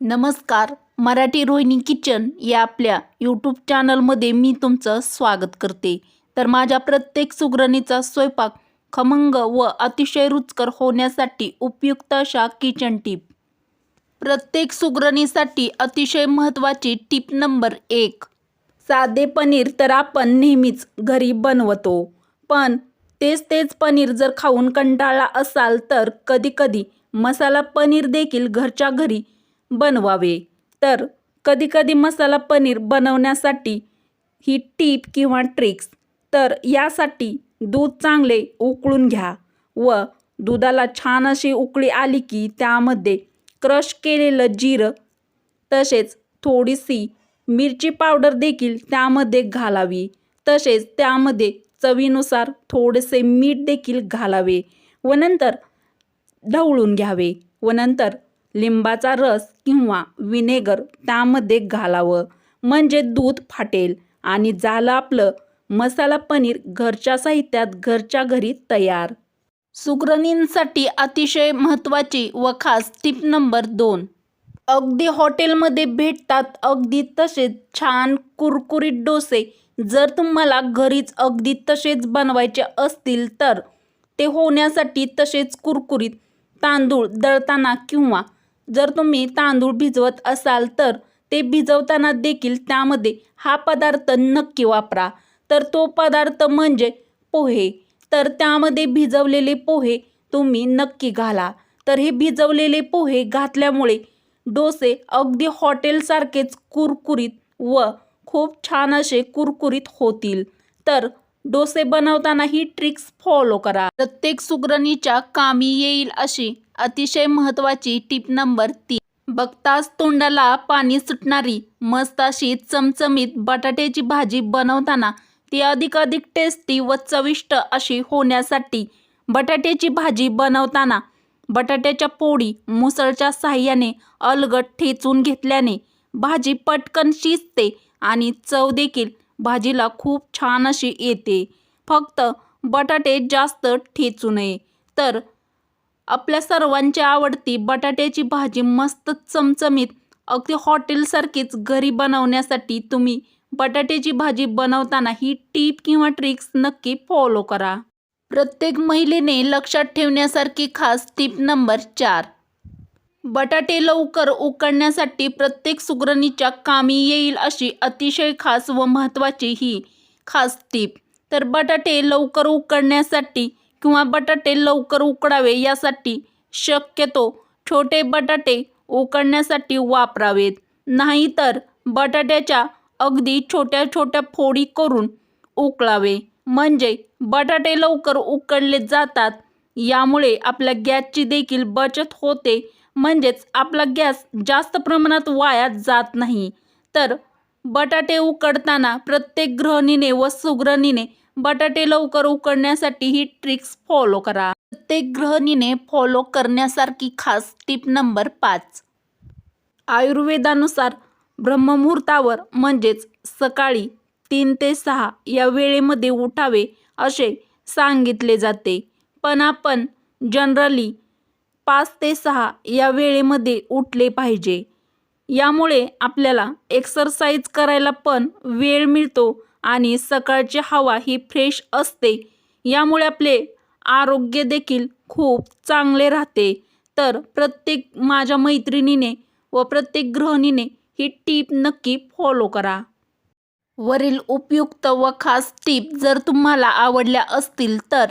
नमस्कार मराठी रोहिणी किचन या आपल्या यूट्यूब चॅनलमध्ये मी तुमचं स्वागत करते. तर माझ्या प्रत्येक सुगरणीचा स्वयंपाक खमंग व अतिशय रुचकर होण्यासाठी उपयुक्त अशा किचन टीप प्रत्येक सुगरणीसाठी अतिशय महत्त्वाची टीप नंबर एक. साधे पनीर तर आपण नेहमीच घरी बनवतो पण तेच तेच पनीर जर खाऊन कंटाळला असाल तर कधीकधी मसाला पनीर देखील घरच्या घरी बनवावे. तर कधीकधी मसाला पनीर बनवण्यासाठी ही टीप किंवा ट्रिक्स. तर यासाठी दूध चांगले उकळून घ्या व दुधाला छान अशी उकळी आली की त्यामध्ये क्रश केलेलं जिरं तसेच थोडीशी मिरची पावडर देखील त्यामध्ये घालावी. तसेच त्यामध्ये चवीनुसार थोडेसे मीठ देखील घालावे व नंतर ढवळून घ्यावे व नंतर लिंबाचा रस किंवा विनेगर त्यामध्ये घालावं. म्हणजे दूध फाटेल आणि झालं आपलं मसाला पनीर घरच्या साहित्यात घरच्या घरी तयार. सुगरणींसाठी अतिशय महत्त्वाची व खास टीप नंबर दोन. अगदी हॉटेलमध्ये भेटतात अगदी तसेच छान कुरकुरीत डोसे. जर तुम्हाला घरीच अगदी तसेच बनवायचे असतील तर ते होण्यासाठी तसेच कुरकुरीत तांदूळ दळताना किंवा जर तुम्ही तांदूळ भिजवत असाल तर ते भिजवताना देखील त्यामध्ये हा पदार्थ नक्की वापरा. तर तो पदार्थ म्हणजे पोहे. तर त्यामध्ये भिजवलेले पोहे तुम्ही नक्की घाला. तर हे भिजवलेले पोहे घातल्यामुळे डोसे अगदी हॉटेलसारखेच कुरकुरीत व खूप छान असे कुरकुरीत होतील. तर डोसे बनवताना ही ट्रिक्स फॉलो करा. प्रत्येक सुगरणीच्या कामी येईल अशी अतिशय महत्त्वाची टीप नंबर तीन. बघताच तोंडाला पाणी सुटणारी मस्त अशी चमचमीत बटाट्याची भाजी बनवताना ती अधिकाधिक टेस्टी व चविष्ट अशी होण्यासाठी बटाट्याची भाजी बनवताना बटाट्याच्या पोळी मुसळच्या साह्याने अलगट ठेचून घेतल्याने भाजी पटकन शिजते आणि चव देखील भाजीला खूप छान अशी येते. फक्त बटाटे जास्त ठेचू नये. तर आपल्या सर्वांची आवडती बटाट्याची भाजी मस्त चमचमीत अगदी हॉटेलसारखीच घरी बनवण्यासाठी तुम्ही बटाट्याची भाजी बनवताना ही टीप किंवा ट्रिक्स नक्की फॉलो करा. प्रत्येक महिलेने लक्षात ठेवण्यासारखी खास टीप नंबर चार. बटाटे लवकर उकडण्यासाठी प्रत्येक सुगरणीच्या कामी येईल अशी अतिशय खास व महत्त्वाची ही खास टीप. तर बटाटे लवकर उकडण्यासाठी किंवा बटाटे लवकर उकडावे यासाठी शक्यतो छोटे बटाटे उकडण्यासाठी वापरावेत. नाहीतर बटाट्याच्या अगदी छोट्या छोट्या फोडी करून उकळावे. म्हणजे बटाटे लवकर उकडले जातात यामुळे आपल्या गॅसची देखील बचत होते म्हणजेच आपला गॅस जास्त प्रमाणात वाया जात नाही. तर बटाटे उकडताना प्रत्येक गृहिणीने व सुगृहिणीने बटाटे लवकर उकडण्यासाठी ही ट्रिक्स फॉलो करा. प्रत्येक गृहिणीने फॉलो करण्यासारखी खास टिप नंबर पाच. आयुर्वेदानुसार ब्रह्ममुहूर्तावर म्हणजेच सकाळी तीन ते सहा या वेळेमध्ये उठावे असे सांगितले जाते. पण आपण जनरली पाच ते सहा या वेळेमध्ये उठले पाहिजे. यामुळे आपल्याला एक्सरसाइज करायला पण वेळ मिळतो आणि सकाळची हवा ही फ्रेश असते. यामुळे आपले आरोग्य देखील खूप चांगले राहते. तर प्रत्येक माझ्या मैत्रिणीने व प्रत्येक गृहिणीने ही टीप नक्की फॉलो करा. वरील उपयुक्त व खास टीप जर तुम्हाला आवडल्या असतील तर